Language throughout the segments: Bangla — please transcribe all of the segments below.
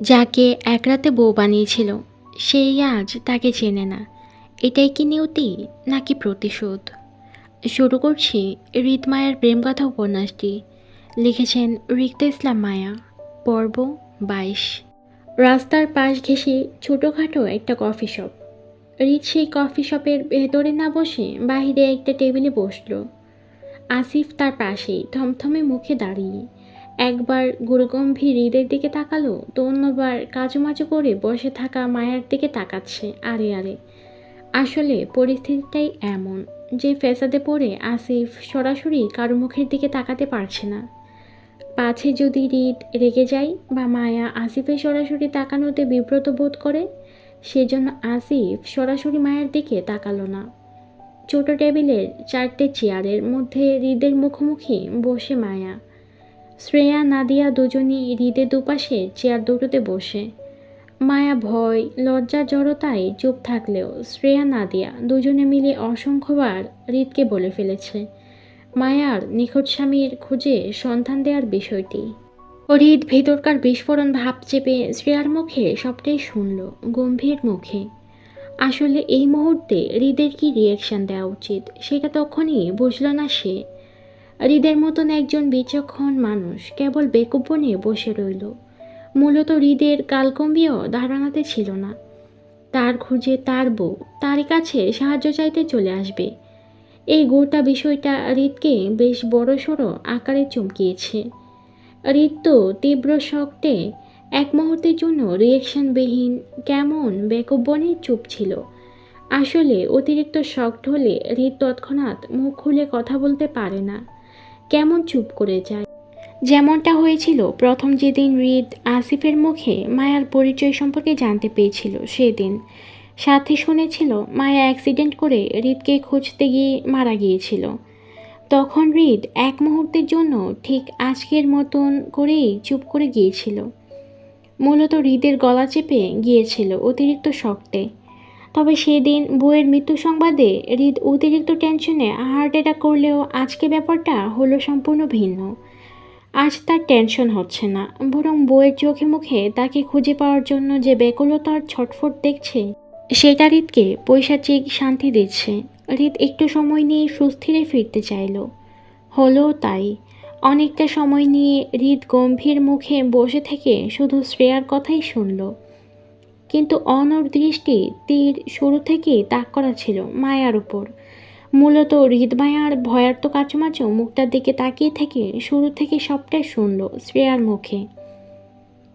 যাকে এক রাতে বউ বানিয়েছিল, সেই আজ তাকে চেনে না। এটাই কি নিয়তি নাকি প্রতিশোধ? শুরু করছি রিতমায়ার প্রেমকথা উপন্যাসটি। লিখেছেন রিক্তা ইসলাম মায়া, পর্ব বাইশ। রাস্তার পাশ ঘেঁষে ছোটোখাটো একটা কফি শপ। রিত সেই কফি শপের ভেতরে না বসে বাইরে একটা টেবিলে বসল। আসিফ তার পাশেই থমথমে মুখে দাঁড়িয়ে একবার গুরুগম্ভীর হৃদের দিকে তাকালো, তো অন্যবার কাজুমাজু করে বসে থাকা মায়ের দিকে তাকাচ্ছে আরে আরে। আসলে পরিস্থিতিটাই এমন যে ফেসাদে পড়ে আসিফ সরাসরি কারও মুখের দিকে তাকাতে পারছে না। পাছে যদি হৃদ রেগে যায় বা মায়া আসিফের সরাসরি তাকানোতে বিব্রত বোধ করে, সেজন্য আসিফ সরাসরি মায়ের দিকে তাকালো না। ছোট টেবিলের চারটে চেয়ারের মধ্যে হৃদের মুখোমুখি বসে মায়া শ্রেয়া, নাদিয়া দুজনই হৃদের দুপাশে চেয়ার দুটোতে বসে। মায়া, ভয়, লজ্জা, জড়তায় চুপ থাকলেও শ্রেয়া, নাদিয়া দুজনে মিলে অসংখ্যবার হৃদকে বলে ফেলেছে। মায়ার নিখোঁজ স্বামীর খুঁজে সন্ধান দেওয়ার বিষয়টি। হৃদ ভেতরকার বিস্ফোরণ ভাব চেপে শ্রেয়ার মুখে সবটাই শুনল, গম্ভীর মুখে। আসলে এই মুহূর্তে হৃদের কি রিয়াকশন দেওয়া উচিত, সেটা তখনই বুঝল না সে। হৃদের মতন একজন বিচক্ষণ মানুষ কেবল বেকুব বনে বসে রইল। মূলত হৃদের কালকম্বীয় ধারণাতে ছিল না। তার খুঁজে তার বউ, তারই কাছে সাহায্য চাইতে চলে আসবে। এই গোটা বিষয়টা হৃদকে বেশ বড় সড়ো আকারে চমকিয়েছে। হৃদ তো তীব্র শক্তে এক মুহূর্তের জন্য রিয়েকশনবিহীন কেমন বেকুব বনে চুপ ছিল। আসলে অতিরিক্ত শক্ট হলে হৃদ তৎক্ষণাৎ মুখ খুলে কথা বলতে পারে না। কেমন চুপ করে যায়? যেমনটা হয়েছিল, প্রথম যেদিন হৃদ আসিফের মুখে মায়ার পরিচয় সম্পর্কে জানতে পেরেছিল সেদিন। সাথে শুনেছিল, মায়া অ্যাক্সিডেন্ট করে হৃদকে খুঁজতে গিয়ে মারা গিয়েছিল। তখন হৃদ এক মুহূর্তের জন্য ঠিক আজকের মতন করেই চুপ করে গিয়েছিল। মূলত হৃদের গলা চেপে গিয়েছিল অতিরিক্ত শক্তে। তবে সেদিন বইয়ের মৃত্যু সংবাদে হৃদ অতিরিক্ত টেনশনে হার্ট অ্যাটাক করলেও আজকে ব্যাপারটা হলো সম্পূর্ণ ভিন্ন। আজ তার টেনশন হচ্ছে না, বরং বইয়ের চোখে মুখে তাকে খুঁজে পাওয়ার জন্য যে বেকুলতার ছটফট দেখছে, সেটা হৃদকে পৈশাচিক শান্তি দিচ্ছে। হৃদ একটু সময় নিয়ে সুস্থিরে ফিরতে চাইল। হলো তাই। অনেকটা সময় নিয়ে হৃদ গম্ভীর মুখে বসে থেকে শুধু শ্রেয়ার কথাই শুনল। কিন্তু অনর দৃষ্টি তীর শুরু থেকেই তাক করা ছিল মায়ার উপর। মূলত হৃদমায়ার ভয়ার্ত কাচুমাচু মুখটার দিকে তাকিয়ে থেকে শুরু থেকে সবটাই শুনল শ্রেয়ার মুখে।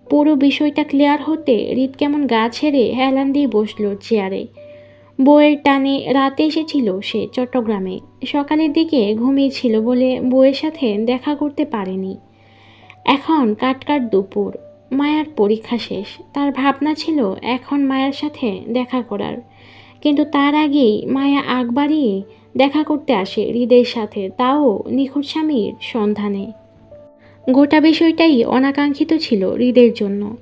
পুরো বিষয়টা ক্লিয়ার হতে হৃদ কেমন গা ছেড়ে হেলান দিয়ে বসল চেয়ারে। বইয়ের টানে রাতে এসেছিল সে চট্টগ্রামে। সকালের দিকে ঘুমিয়েছিল বলে বইয়ের সাথে দেখা করতে পারেনি। এখন কাটকাট দুপুর। মায়ার পরীক্ষা শেষ। তার ভাবনা ছিল এখন মায়ের সাথে দেখা করার। কিন্তু তার আগেই মায়া আগ দেখা করতে আসে হৃদের সাথে, তাও নিখোঁজ স্বামীর সন্ধানে। গোটা বিষয়টাই অনাকাঙ্ক্ষিত ছিল হৃদের জন্য।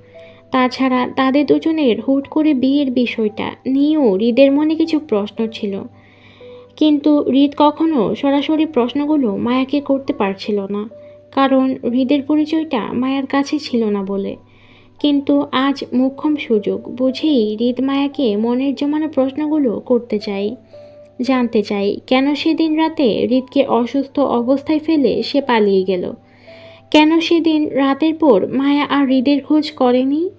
তাছাড়া তাদের দুজনের হুট করে বিয়ের বিষয়টা নিয়েও হৃদের মনে কিছু প্রশ্ন ছিল। কিন্তু হৃদ কখনো সরাসরি প্রশ্নগুলো মায়াকে করতে পারছিল না। কারণ হৃদের পরিচয়টা মায়ার কাছে ছিল না বলে। কিন্তু আজ মোক্ষম সুযোগ, বুঝেই হৃদ মায়াকে মনের জমানো প্রশ্নগুলো করতে চাই, জানতে চাই, কেন সেদিন রাতে হৃদকে অসুস্থ অবস্থায় ফেলে সে পালিয়ে গেল? কেন সেদিন রাতের পর মায়া আর হৃদের খোঁজ করেনি?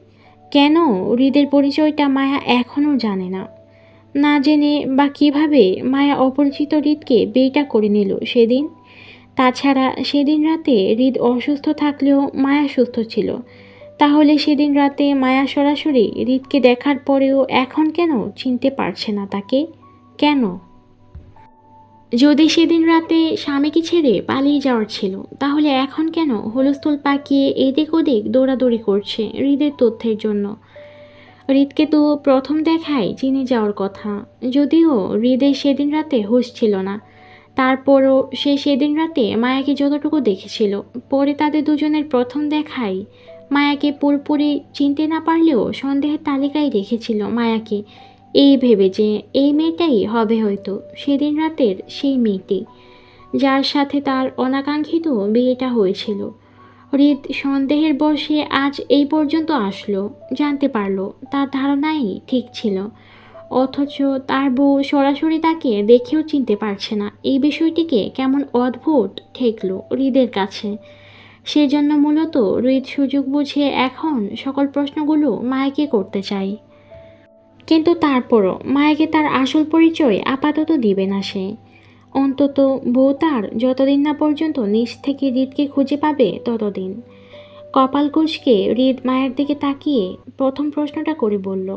কেন হৃদের পরিচয়টা মায়া এখনও জানে না? না জেনে বা কীভাবে মায়া অপরিচিত হৃদকে বিয়েটা করে নিল সেদিন? তাছাড়া সেদিন রাতে হৃদ অসুস্থ থাকলেও মায়া সুস্থ ছিল। তাহলে সেদিন রাতে মায়া সরাসরি হৃদকে দেখার পরেও এখন কেন চিনতে পারছে না তাকে? কেন? যদি সেদিন রাতে স্বামীকে ছেড়ে পালিয়ে যাওয়ার ছিল, তাহলে এখন কেন হলস্থল পাকিয়ে এদিক ওদিক দৌড়াদৌড়ি করছে হৃদের তথ্যের জন্য? হৃদকে তো প্রথম দেখায় চিনে যাওয়ার কথা, যদিও হৃদের সেদিন রাতে হুঁশ ছিল না। তারপরও সে সেদিন রাতে মায়াকে যতটুকু দেখেছিল, পরে তাদের দুজনের প্রথম দেখাই। মায়াকে পুরোপুরি চিনতে না পারলেও সন্দেহের তালিকায় রেখেছিল মায়াকে। এই ভেবে যে এই মেয়েটাই হবে হয়তো সেদিন রাতের সেই মেয়েটি, যার সাথে তার অনাকাঙ্ক্ষিত বিয়েটা হয়েছিল। হৃদ সন্দেহের বশে আজ এই পর্যন্ত আসলো, জানতে পারল, তার ধারণাই ঠিক ছিল। অথচ তার বউ সরাসরি তাকে দেখেও চিনতে পারছে না। এই বিষয়টিকে কেমন অদ্ভুত ঠেকলো হৃদের কাছে। সেজন্য মূলত হৃদ সুযোগ বুঝে এখন সকল প্রশ্নগুলো মায়াকে করতে চাই কিন্তু তারপরও মায়াকে তার আসল পরিচয় আপাতত দিবে না সে। অন্তত বউ তার যতদিন না পর্যন্ত নিচ থেকে হৃদকে খুঁজে পাবে ততদিন। কপাল কুচকে হৃদ মায়ের দিকে তাকিয়ে প্রথম প্রশ্নটা করে বলল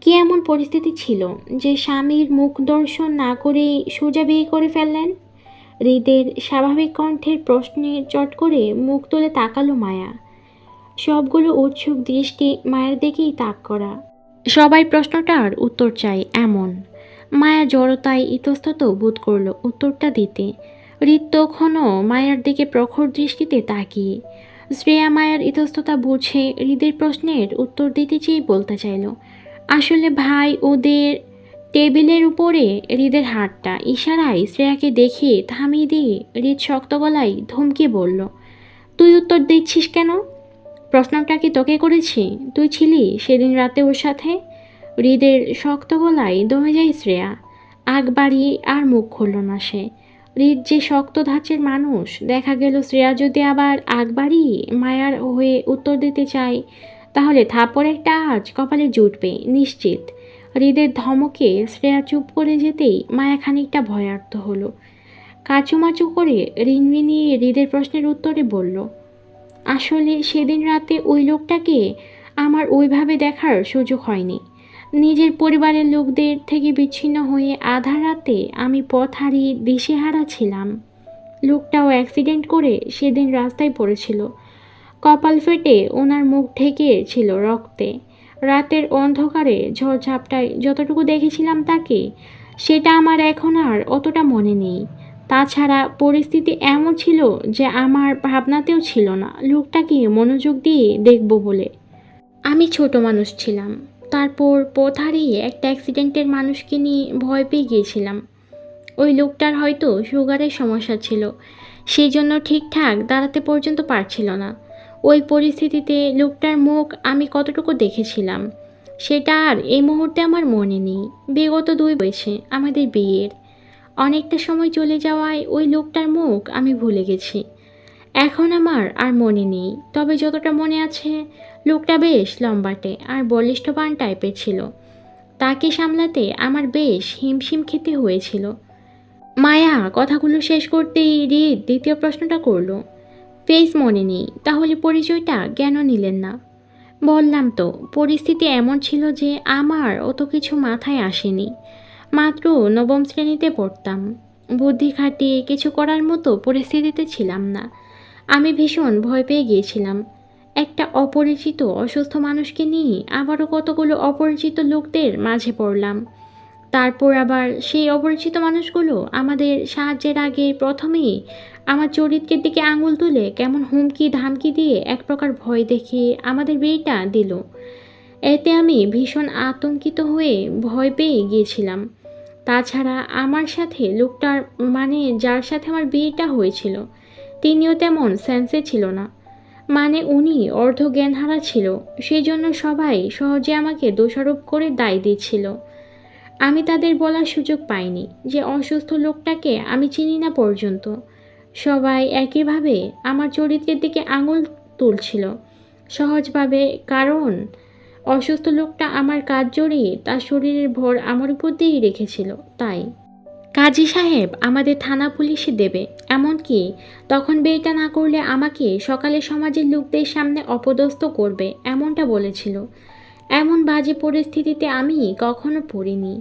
কি এমন পরিস্থিতি ছিল যে স্বামীর মুখ দর্শন না করেই সোজা বিয়ে করে ফেললেন? হৃদের স্বাভাবিক কণ্ঠের প্রশ্নে চট করে মুখ তুলে তাকালো মায়া। সবগুলো উৎসুক দৃষ্টি মায়ের দিকেই তাক করা। সবাই প্রশ্নটার উত্তর চাই এমন। মায়া জড়তায় ইতস্তত বোধ করল উত্তরটা দিতে। হৃদ তখনও মায়ের দিকে প্রখর দৃষ্টিতে তাকিয়ে। শ্রেয়া মায়ের ইতস্ততা বুঝে হৃদের প্রশ্নের উত্তর দিতে চেয়ে বলতে চাইল আসলে ভাই ওদের টেবিলের উপরে হৃদের হাতটা ইশারায় শ্রেয়াকে দেখে থামিয়ে দিয়ে হৃদ শক্ত গলায় ধমকে বলল, তুই উত্তর দিচ্ছিস কেন? প্রশ্নটা কি তোকে করেছি? তুই ছিলি সেদিন রাতে ওর সাথে? হৃদের শক্ত গলায় দমে যায় শ্রেয়া। আগ বাড়িয়ে আর মুখ খুলল না সে। হৃদ যে শক্ত ধাঁচের মানুষ, দেখা গেল শ্রেয়া যদি আবার আগ বাড়িয়ে মায়ার হয়ে উত্তর দিতে চায় তাহলে থাপড় একটা আজ কপালে জুটবে, নিশ্চিত। হৃদের ধমকে শ্রেয়া চুপ করে যেতেই মায়া খানিকটা ভয়ার্থ হলো। কাচুমাচু করে রিনরিনিয়ে হৃদের প্রশ্নের উত্তরে বলল, আসলে সেদিন রাতে ওই লোকটাকে আমার ওইভাবে দেখার সুযোগ হয়নি। নিজের পরিবারের লোকদের থেকে বিচ্ছিন্ন হয়ে আধা রাতে আমি পথ হারিয়ে দিশেহারা ছিলাম। লোকটাও অ্যাক্সিডেন্ট করে সেদিন রাস্তায় পড়েছিল। কপাল ফেটে ওনার মুখ ঢেকে ছিল রক্তে। রাতের অন্ধকারে ঝড়ঝাপটায় যতটুকু দেখেছিলাম তাকে, সেটা আমার এখন আর অতটা মনে নেই। তাছাড়া পরিস্থিতি এমন ছিল যে আমার ভাবনাতেও ছিল না, লোকটাকে মনোযোগ দিয়ে দেখব বলে। আমি ছোট মানুষ ছিলাম। তারপর পথ হারিয়ে একটা অ্যাক্সিডেন্টের মানুষকে নিয়ে ভয় পেয়ে গিয়েছিলাম। ওই লোকটার হয়তো সুগারের সমস্যা ছিল, সেই জন্য ঠিকঠাক দাঁড়াতে পর্যন্ত পারছিল না। ওই পরিস্থিতিতে লোকটার মুখ আমি কতটুকু দেখেছিলাম। সেটা আর এই মুহূর্তে আমার মনে নেই। বিগত দুই বয়সে আমাদের বিয়ের। অনেকটা সময় চলে যাওয়ায় ওই লোকটার মুখ আমি ভুলে গেছি। এখন আমার আর মনে নেই। তবে যতটা মনে আছে, লোকটা বেশ লম্বাটে আর বলিষ্ঠবান টাইপের ছিল। তাকে সামলাতে আমার বেশ হিমশিম খেতে হয়েছিল। মায়া, কথাগুলো শেষ করতেই রিদ দ্বিতীয় প্রশ্নটা করল। ফেস মনে নেই, তাহলে পরিচয়টা কেন নিলেন না? বললাম তো, পরিস্থিতি এমন ছিল যে আমার অত কিছু মাথায় আসেনি। মাত্র নবম শ্রেণীতে পড়তাম। বুদ্ধি খাটিয়ে কিছু করার মতো পরিস্থিতিতে ছিলাম না। আমি ভীষণ ভয় পেয়ে গিয়েছিলাম। একটা অপরিচিত অসুস্থ মানুষকে নিয়ে আবারও কতগুলো অপরিচিত লোকদের মাঝে পড়লাম। তারপর আবার সেই অপরিচিত মানুষগুলো আমাদের সাহায্যের আগে প্রথমেই আমার চরিত্রের দিকে আঙুল তুলে কেমন হুমকি ধামকি দিয়ে এক প্রকার ভয় দেখিয়ে আমাদের বিয়েটা দিল। এতে আমি ভীষণ আতঙ্কিত হয়ে ভয় পেয়ে গিয়েছিলাম। তাছাড়া আমার সাথে লোকটার মানে যার সাথে আমার বিয়েটা হয়েছিল, তিনিও তেমন সেন্সে ছিল না। মানে উনি অর্ধ জ্ঞানহারা ছিল সেই জন্য সবাই সহজে আমাকে দোষারোপ করে দায় দিচ্ছিল। আমি তাদের বলার সুযোগ পাইনি যে অসুস্থ লোকটাকে আমি চিনি না পর্যন্ত। সবাই একইভাবে আমার চরিত্রের দিকে আঙুল তুলছিল। সহজভাবে, কারণ অসুস্থ লোকটা আমার কাজ জড়িয়ে তার শরীরের ভর আমার উপর দিয়েই রেখেছিল, তাই। কাজী সাহেব, আমাদের থানা পুলিশে দেবে। এমনকি তখন বিয়েটা না করলে আমাকে সকালে সমাজের লোকদের সামনে অপদস্থ করবে, এমনটা বলেছিল। এমন বাজে পরিস্থিতিতে আমি কখনো পড়িনি।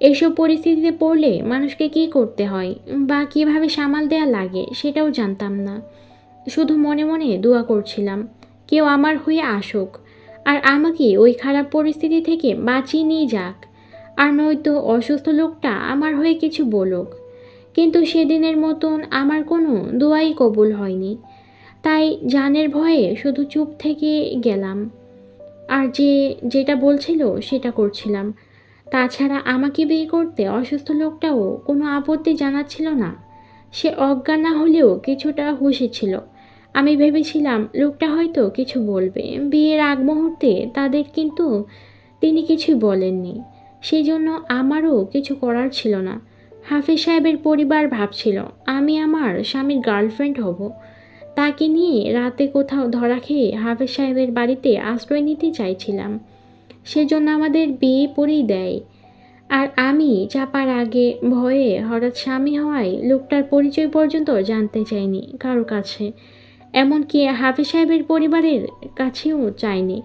এসব পরিস্থিতিতে পড়লে মানুষকে কী করতে হয় বা কীভাবে সামাল দেওয়া লাগে সেটাও জানতাম না। শুধু মনে মনে দোয়া করছিলাম, কেউ আমার হয়ে আসুক, আর আমাকে ওই খারাপ পরিস্থিতি থেকে বাঁচিয়ে নিয়ে যাক। আর নয়তো অসুস্থ লোকটা আমার হয়ে কিছু বলুক। কিন্তু সেদিনের মতন আমার কোনো দোয়াই কবুল হয়নি। তাই জানের ভয়ে শুধু চুপ থেকে গেলাম। আর যে, যেটা বলছিল সেটা করছিলাম। তাছাড়া আমাকে বিয়ে করতে অসুস্থ লোকটাও কোনো আপত্তি জানাচ্ছিল না। সে অজ্ঞান না হলেও কিছুটা হুঁশেছিল আমি ভেবেছিলাম লোকটা হয়তো কিছু বলবে। বিয়ের আগ মুহূর্তে তাদের কিন্তু তিনি কিছুই বলেননি। সেই জন্য আমারও কিছু করার ছিল না। হাফিজ সাহেবের পরিবার ভাবছিল, আমি আমার স্বামীর গার্লফ্রেন্ড হব। তাকে নিয়ে রাতে কোথাও ধরা খেয়ে হাফিজ সাহেবের বাড়িতে আশ্রয় নিতে চাইছিলাম। সেজন্য আমাদের বিয়ে পড়েই দেয়। আর আমি চাপার আগে ভয়ে হঠাৎ স্বামী হওয়ায় লোকটার পরিচয় পর্যন্ত জানতে চাইনি কারও কাছে। এমনকি হাফিজ সাহেবের পরিবারের কাছেও চাইনি।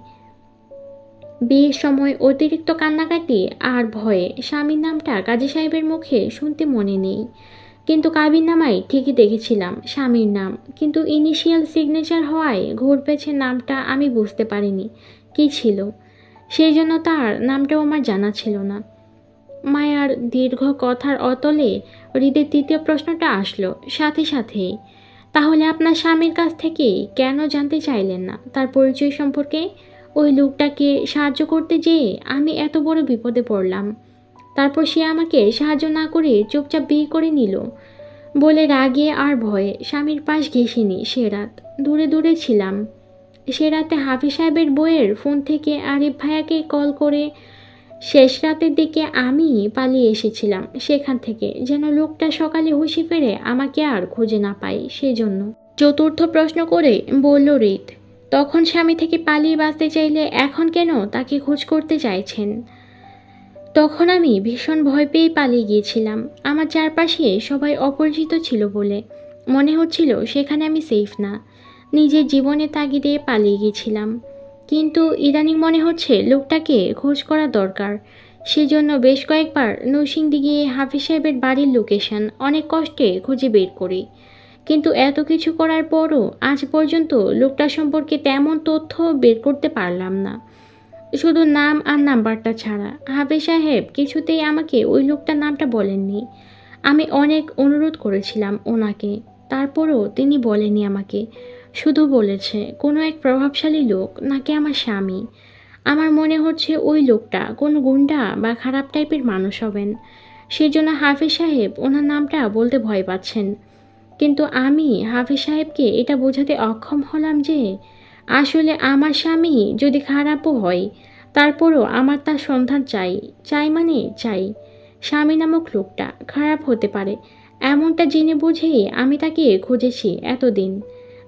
বিয়ের সময় অতিরিক্ত কান্নাকাটি আর ভয়ে স্বামীর নামটা কাজী সাহেবের মুখে শুনতে মনে নেই। কিন্তু কাবির নামায় ঠিকই দেখেছিলাম, স্বামীর নাম। কিন্তু ইনিশিয়াল সিগনেচার হওয়ায় ঘোর পেছে নামটা আমি বুঝতে পারিনি, কী ছিল? সেই জন্য তার নামটাও আমার জানা ছিল না। মায়ার দীর্ঘ কথার অতলে হৃদের তৃতীয় প্রশ্নটা আসলো, সাথে সাথেই, তাহলে আপনার স্বামীর কাছ থেকে কেন জানতে চাইলেন না? তার পরিচয় সম্পর্কে? ওই লোকটাকে সাহায্য করতে যেয়ে আমি এত বড় বিপদে পড়লাম। তারপর সে আমাকে সাহায্য না করে চুপচাপ বিয়ে করে নিল। বলে রাগে আর ভয়ে স্বামীর পাশ ঘেসিনি সে রাত। দূরে দূরে ছিলাম। সে রাতে হাফিজ সাহেবের বইয়ের ফোন থেকে আরিফ ভাইয়াকে কল করে শেষ রাতের দিকে আমি পালিয়ে এসেছিলাম সেখান থেকে, যেন লোকটা সকালে হুঁশি ফেরে আমাকে আর খুঁজে না পাই সেজন্য। চতুর্থ প্রশ্ন করে বলল, রিত, তখন স্বামী থেকে পালিয়ে বাঁচতে চাইলে এখন কেন তাকে খোঁজ করতে চাইছেন? তখন আমি ভীষণ ভয় পেয়ে পালিয়ে গিয়েছিলাম। আমার চারপাশে সবাই অপরিচিত ছিল বলে মনে হচ্ছিল সেখানে আমি সেফ না। নিজের জীবনে তাগিদে পালিয়ে গিয়েছিলাম। কিন্তু ইদানিং মনে হচ্ছে লোকটাকে খোঁজ করা দরকার। সেজন্য বেশ কয়েকবার নৌসিংদি গিয়ে হাফিজ সাহেবের বাড়ির লোকেশন অনেক কষ্টে খুঁজে বের করি। কিন্তু এত কিছু করার পরও আজ পর্যন্ত লোকটা সম্পর্কে তেমন তথ্য বের করতে পারলাম না। শুধু নাম আর নাম্বারটা ছাড়া। হাফিজ সাহেব কিছুতেই আমাকে ওই লোকটার নামটা বলেননি। আমি অনেক অনুরোধ করেছিলাম ওনাকে। তারপরও তিনি বলেনি আমাকে। শুধু বলেছে, কোনো এক প্রভাবশালী লোক নাকি আমার স্বামী। আমার মনে হচ্ছে ওই লোকটা কোনো গুন্ডা বা খারাপ টাইপের মানুষ হবেন। সেজন্য হাফিজ সাহেব ওনার নামটা বলতে ভয় পাচ্ছেন। কিন্তু আমি হাফিজ সাহেবকে এটা বোঝাতে অক্ষম হলাম যে আসলে আমার স্বামী যদি খারাপও হয়, তারপরও আমার তার সন্ধান চাই। চাই মানে চাই। স্বামী নামক লোকটা খারাপ হতে পারে, এমনটা জেনে বুঝেই আমি তাকে খুঁজেছি এতদিন।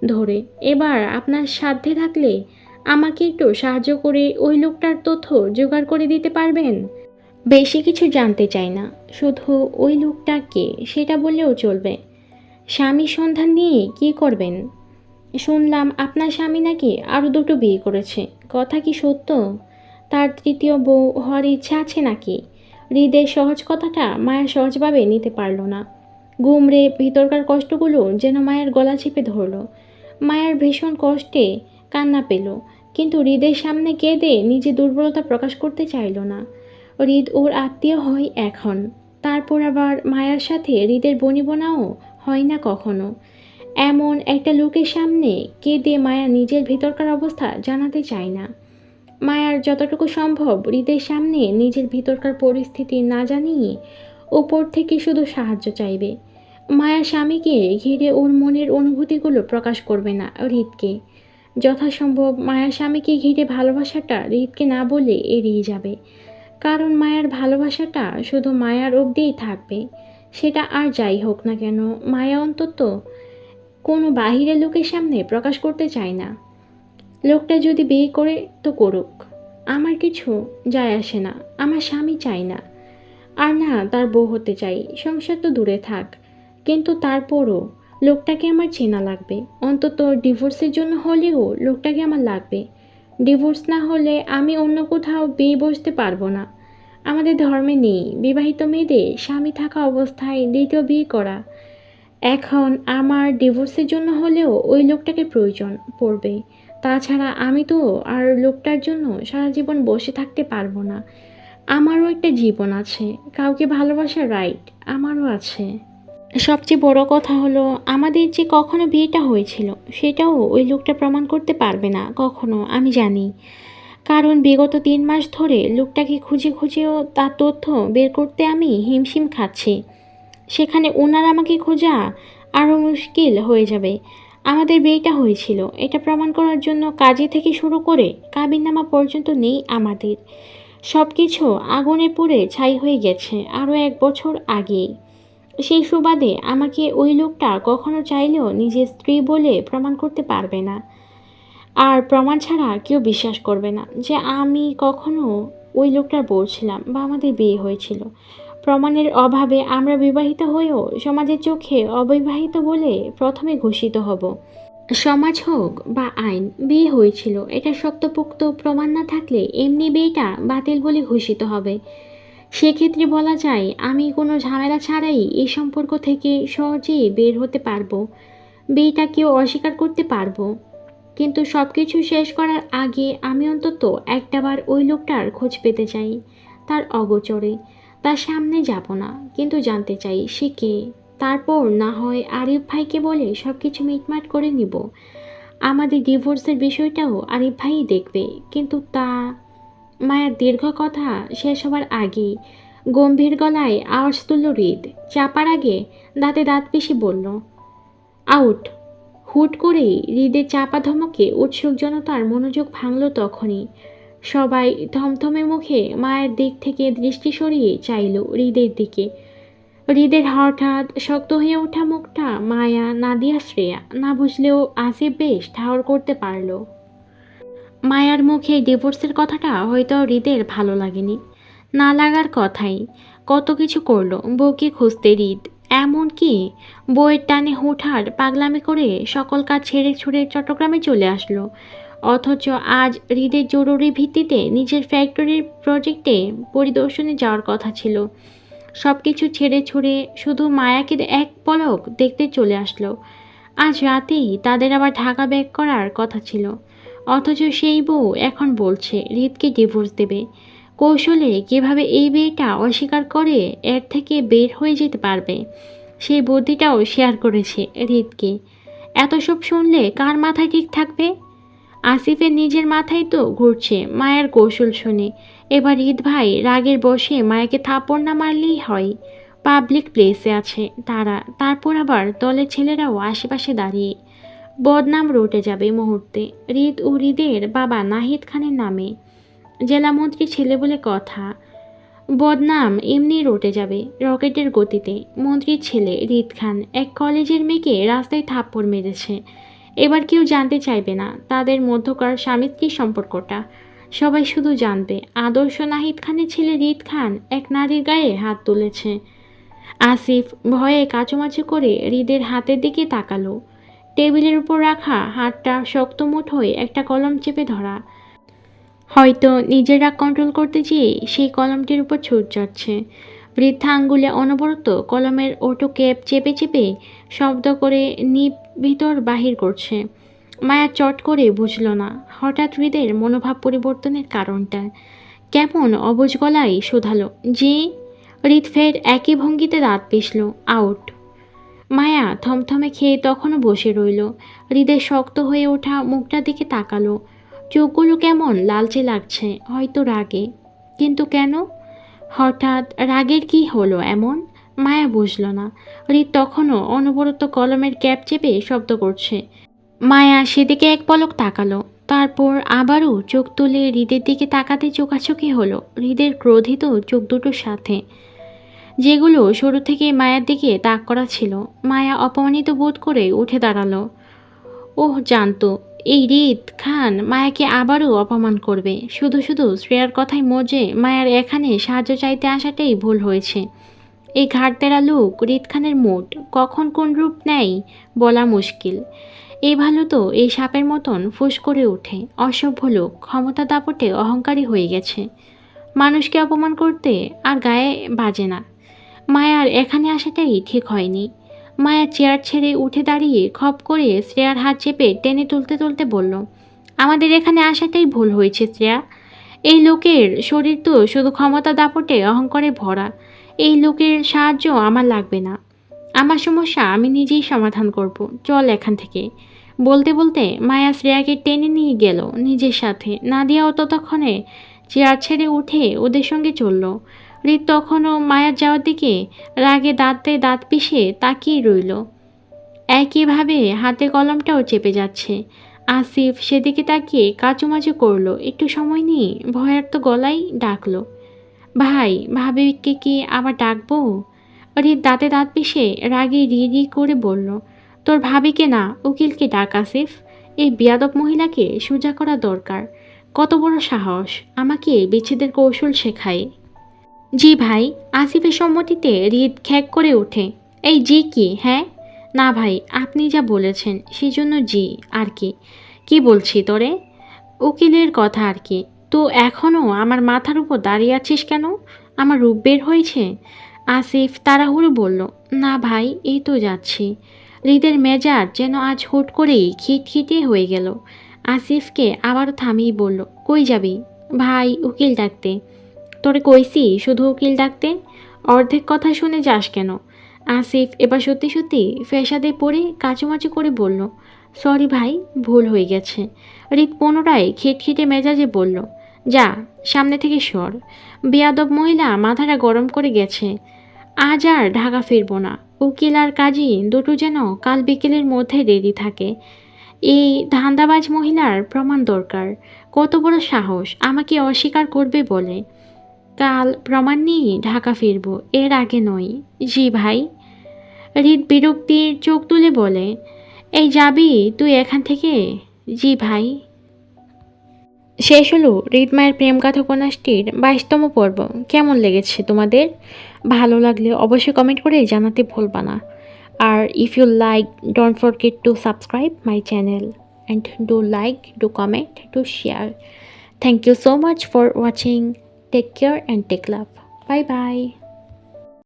ধরে, এবার আপনার সাধ্যে থাকলে আমাকে একটু সাহায্য করে ওই লোকটার তথ্য জোগাড় করে দিতে পারবেন? বেশি কিছু জানতে চাই না, শুধু ওই লোকটা কে সেটা বললেও চলবে। স্বামী সন্ধান নিয়ে কি করবেন? শুনলাম আপনার স্বামী নাকি আরও দুটো বিয়ে করেছে। কথা কি সত্য? তার তৃতীয় বউ হওয়ার ইচ্ছা আছে নাকি? হৃদের সহজ কথাটা মায়া সহজভাবে নিতে পারল না। গুমরে ভিতরকার কষ্টগুলো যেন মায়ের গলা চেপে ধরল। মায়ের ভীষণ কষ্টে কান্না পেল, কিন্তু হৃদের সামনে কেঁদে নিজে দুর্বলতা প্রকাশ করতে চাইল না। হৃদ ওর আত্মীয় হয় এখন। তারপর আবার মায়ার সাথে হৃদের বনিবনাও হয় না কখনো। এমন একটা লোকের সামনে কেঁদে মায়া নিজের ভিতরকার অবস্থা জানাতে চায় না। মায়ার যতটুকু সম্ভব হৃদের সামনে নিজের ভিতরকার পরিস্থিতি না জানিয়ে ওপর থেকে শুধু সাহায্য চাইবে। মায়া স্বামীকে ঘিরে ওর মনের অনুভূতিগুলো প্রকাশ করবে না হৃদকে। যথাসম্ভব মায়া স্বামীকে ঘিরে ভালোবাসাটা হৃদকে না বলে এড়িয়ে যাবে। কারণ মায়ার ভালোবাসাটা শুধু মায়ার অবধিই থাকবে। সেটা আর যাই হোক না কেন, মায়া অন্তত কোনো বাহিরের লোকের সামনে প্রকাশ করতে চায় না। লোকটা যদি বিয়ে করে তো করুক। আমার কিছু যায় আসে না, আমার স্বামী চাই না। আর না, তার বউ হতে চাই, সংসার তো দূরে থাক। কিন্তু তারপরও লোকটাকে আমার চেনা লাগবে। অন্তত ডিভোর্সের জন্য হলেও লোকটাকে আমার লাগবে। ডিভোর্স না হলে আমি অন্য কোথাও বিয়ে বসতে পারব না। আমাদের ধর্মে নেই, বিবাহিত মেয়েদের স্বামী থাকা অবস্থায় দ্বিতীয় বিয়ে করা। এখন আমার ডিভোর্সের জন্য হলেও ওই লোকটাকে প্রয়োজন পড়বে তাছাড়া আমি তো আর লোকটার জন্য সারা জীবন বসে থাকতে পারব না। আমারও একটা জীবন আছে, কাউকে ভালোবাসার রাইট আমারও আছে। সবচেয়ে বড় কথা হলো, আমাদের যে কখনো বিয়েটা হয়েছিল, সেটাও ওই লোকটা প্রমাণ করতে পারবে না, কখনো, আমি জানি। কারণ বিগত তিন মাস ধরে লোকটাকে খুঁজে খুঁজেও তার তথ্য বের করতে আমি হিমশিম খাচ্ছি। সেখানে ওনার আমাকে খোঁজা আরও মুশকিল হয়ে যাবে। আমাদের বিয়েটা হয়েছিল। এটা প্রমাণ করার জন্য কাজে থেকে শুরু করে কাবিননামা পর্যন্ত নেই আমাদের। সব কিছু আগুনে পুড়ে ছাই হয়ে গেছে আরও এক বছর আগেই। সেই সুবাদে আমাকে ওই লোকটা কখনো চাইলেও নিজের স্ত্রী বলে প্রমাণ করতে পারবে না। আর প্রমাণ ছাড়া কেউ বিশ্বাস করবে না যে আমি কখনো ওই লোকটার বউ ছিলাম বা আমাদের বিয়ে হয়েছিল। প্রমাণের অভাবে আমরা বিবাহিত হয়েও সমাজের চোখে অবিবাহিত বলে প্রথমে ঘোষিত হব। সমাজ হোক বা আইন, বিয়ে হয়েছিল, এটা শক্তপোক্ত প্রমাণ না থাকলে এমনি বিয়েটা বাতিল বলে ঘোষিত হবে। সেক্ষেত্রে বলা যায়, আমি কোনো ঝামেলা ছাড়াই এই সম্পর্ক থেকে সহজেই বের হতে পারব। বিয়েটা কেউ অস্বীকার করতে পারব। কিন্তু সব কিছু শেষ করার আগে আমি অন্তত একটাবার ওই লোকটার খোঁজ পেতে চাই, তার অগোচরে। তার সামনে যাব না, কিন্তু জানতে চাই সে কে। তারপর না হয় আরিফ ভাইকে বলে সব কিছু মিটমাট করে নিব। আমাদের ডিভোর্সের বিষয়টাও আরিফ ভাইই দেখবে, কিন্তু তা মায়ের দীর্ঘ কথা শেষ হবার আগে গম্ভীর গলায় আওয়াজ তুলল হৃদ। চাপার আগে দাঁতে দাঁত পিষে বলল, আউট। হুট করেই হৃদের চাপা ধমকে উৎসুক জনতার মনোযোগ ভাঙল তখনই। সবাই থমথমে মুখে মায়ের দিক থেকে দৃষ্টি সরিয়ে চাইল হৃদের দিকে। হৃদের হঠাৎ শক্ত হয়ে ওঠা মুখটা মায়া, নাদিয়া, শ্রেয়া। না বুঝলেও আসিফ বেশ ঠাওর করতে পারল। মায়ার মুখে ডিভোর্সের কথাটা হয়তো হৃদের ভালো লাগেনি। না লাগার কথাই। কত কিছু করল, বউকে খুঁজতে হৃদ। এমনকি বইয়ের টানে হুঠার পাগলামি করে সকল কাজ ছেড়ে ছুড়ে চট্টগ্রামে চলে আসলো। অথচ আজ হৃদের জরুরি ভিত্তিতে নিজের ফ্যাক্টরির প্রজেক্টে পরিদর্শনে যাওয়ার কথা ছিল। সব কিছু ছেড়ে ছুড়ে শুধু মায়াকে এক পলক দেখতে চলে আসলো। আজ রাতেই তাদের আবার ঢাকা ব্যাক করার কথা ছিল। অথচ সেই বউ এখন বলছে, হৃদকে ডিভোর্স দেবে। কৌশলে কীভাবে এই বিয়েটা অস্বীকার করে এর থেকে বের হয়ে যেতে পারবে? সেই বুদ্ধিটাও শেয়ার করেছে হৃদকে। এত সব শুনলে কার মাথায় ঠিক থাকবে? আসিফের নিজের মাথায় তো ঘুরছে মায়ের কৌশল শুনে। এবার ঈদ ভাই রাগের বসে মায়াকে থাপড় না মারলেই হয়। পাবলিক প্লেসে আছে তারা, তারপর আবার দলের ছেলেরাও আশেপাশে দাঁড়িয়ে। বদনাম রটে যাবে মুহূর্তে, হৃদ ও হৃদের বাবা নাহিদ খানের নামে। জেলা জেলামন্ত্রী ছেলে বলে কথা, বদনাম এমনি রটে যাবে রকেটের গতিতে। মন্ত্রীর ছেলে হৃদ খান, এক কলেজের মেয়েকে রাস্তায় থাপ্পড় মেরেছে। এবার কেউ জানতে চাইবে না তাদের মধ্যকার স্বামী স্ত্রীর সম্পর্কটা। সবাই শুধু জানবে, আদর্শ নাহিদ খানের ছেলে হৃদ খান এক নারীর গায়ে হাত তুলেছে। আসিফ ভয়ে কাচুমাচু করে হৃদের হাতের দিকে তাকালো। টেবিলের উপর রাখা হাতটা শক্ত মুঠোয় একটা কলম চেপে ধরা। হয়তো নিজেরা কন্ট্রোল করতে গিয়ে সেই কলমটির উপর ছুট যাচ্ছে। বৃদ্ধা আঙ্গুলে অনবরত কলমের ওটো ক্যাপ চেপে চেপে শব্দ করে নিপ ভিতর বাহির করছে। মায়া চট করে বুঝল না, হঠাৎ হৃদের মনোভাব পরিবর্তনের কারণটা। কেমন অবুজ গলায় শোধালো, যে হৃদ ফের একই ভঙ্গিতে দাঁত পিষল আউট মায়া থমথমে খেয়ে তখনও বসে রইল, হৃদের শক্ত হয়ে ওঠা মুখটার দিকে তাকালো। চোখগুলো কেমন লালচে লাগছে, হয়তো রাগে। কিন্তু কেন? হঠাৎ রাগের কি হলো এমন? মায়া বুঝল না। হৃদ তখনও অনবরত কলমের ক্যাপ চেপে শব্দ করছে। মায়া সেদিকে এক পলক তাকালো। তারপর আবারও চোখ তুলে হৃদের দিকে তাকাতে চোখাচোখি হলো। হৃদের ক্রোধিত চোখ দুটোর সাথে। যেগুলো শুরু থেকে মায়ার দিকে তাক করা ছিল। মায়া অপমানিত বোধ করে উঠে দাঁড়াল। ওহ, জানতো, এই রিত খান মায়াকে আবারও অপমান করবে। শুধু শুধু শ্রেয়ার কথায় মজে মায়ার এখানে সাহায্য চাইতে আসাটাই ভুল হয়েছে। এই ঘাটতেরা লোক রিত খানের মোট কখন কোন রূপ নেয় বলা মুশকিল। এই ভালো তো এই সাপের মতন ফুস করে ওঠে, অসভ্য লোক, ক্ষমতা দাপটে অহংকারী হয়ে গেছে। মানুষকে অপমান করতে আর গায়ে বাজে না। মায়ার এখানে আসাটাই ঠিক হয়নি। মায়া চেয়ার ছেড়ে উঠে দাঁড়িয়ে খপ করে শ্রেয়ার হাত চেপে টেনে তুলতে তুলতে বলল, আমাদের এখানে আসাটাই ভুল হয়েছে শ্রেয়া। এই লোকের শরীর তো শুধু ক্ষমতা দাপটে অহংকারে ভরা। এই লোকের সাহায্য আমার লাগবে না। আমার সমস্যা আমি নিজেই সমাধান করব। চল এখান থেকে। বলতে বলতে মায়া শ্রেয়াকে টেনে নিয়ে গেল নিজের সাথে। নাদিয়াও ততক্ষণে চেয়ার ছেড়ে উঠে ওদের সঙ্গে চলল। হৃদ তখনও মায়ার যাওয়ার দিকে রাগে দাঁতে দাঁত পিষে তাকিয়ে রইল। একইভাবে হাতে কলমটাও চেপে যাচ্ছে। আসিফ সেদিকে তাকিয়ে কাচুমাচু করল। একটু সময় নিয়ে ভয়ার্ত গলায় ডাকলো। ভাই, ভাবিকে কি আবার ডাকবো? রিত দাঁতে দাঁত পিষে রাগে রি রি করে বলল, তোর ভাবিকে না উকিলকে ডাক আসিফ এই বিয়াদব মহিলাকে সোজা করা দরকার। কত বড় সাহস, আমাকে বিচ্ছেদের কৌশল শেখায়। জি ভাই, আসিফের সম্মতিতে রিদ খ্যাক করে ওঠে। এই জি কি হ্যাঁ? না ভাই, আপনি যা বলেছেন, সেজন্য জি, আর কি। কি বলছি তোরে? উকিলের কথা আর কি। তো এখনও আমার মাথার উপর দাঁড়িয়ে আছিস কেন? আমার রূপ বের হয়েছে। আসিফ তাড়াহুড়ো বলল, না ভাই, এই তো যাচ্ছি। হৃদের মেজাজ যেন আজ হুট করেই খিটখিটে হয়ে গেল। আসিফকে আবারও থামিয়ে বলল, কই যাবি? ভাই, উকিল ডাকতে। তোরে কইছি, শুধু উকিল ডাকতে? অর্ধেক কথা শুনে যাস কেন? আসিফ এবার সত্যি সত্যি ফেসাদে পড়ে কাচুমাচু করে বলল, সরি ভাই, ভুল হয়ে গেছে। রিত পুনরায় খিটখিটে মেজাজে বলল যা, সামনে থেকে সর। বেয়াদব মহিলা মাথাটা গরম করে গেছে। আজ আর ঢাকা ফিরবো না। উকিল আর কাজী দুটো যেন কাল বিকেলের মধ্যে রেডি থাকে। এই ধান্দাবাজ মহিলার প্রমাণ দরকার। কত বড় সাহস, আমাকে অস্বীকার করবে বলে। কাল প্রমাণ নিয়ে ঢাকা ফিরবো, এর আগে নয়। জি ভাই। হৃদ বিরক্তির চোখ তুলে বলে, এই যাবি তুই এখান থেকে? জি ভাই। শেষ হলো হৃদমায়ের প্রেম কথা উপন্যাসটির বাইশতম পর্ব। কেমন লেগেছে তোমাদের? ভালো লাগলে অবশ্যই কমেন্ট করে জানাতে ভুলবা না। আর if you like don't forget to subscribe my channel and do like do comment do share thank you so much for watching take care and take love bye bye